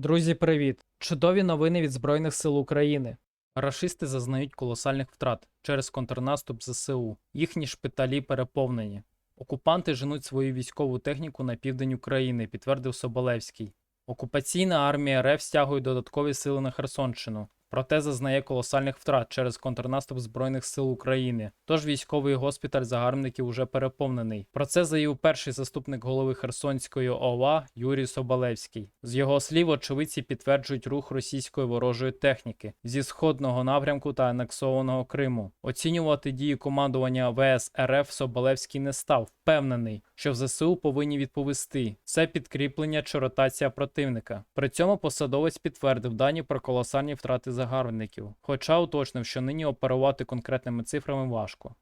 Друзі, привіт! Чудові новини від Збройних сил України. Рашисти зазнають колосальних втрат через контрнаступ ЗСУ. Їхні шпиталі переповнені. Окупанти женуть свою військову техніку на південь України, підтвердив Соболевський. Окупаційна армія РФ стягує додаткові сили на Херсонщину. Проте зазнає колосальних втрат через контрнаступ Збройних сил України. Тож військовий госпіталь загарбників уже переповнений. Про це заявив перший заступник голови Херсонської ОВА Юрій Соболевський. З його слів, очевидці підтверджують рух російської ворожої техніки зі сходного напрямку та анексованого Криму. Оцінювати дії командування ВС РФ Соболевський не став. Впевнений, що в ЗСУ повинні відповісти. Це підкріплення чи ротація противника. При цьому посадовець підтвердив дані про колосальні втрати загарбників, хоча уточнив, що нині оперувати конкретними цифрами важко.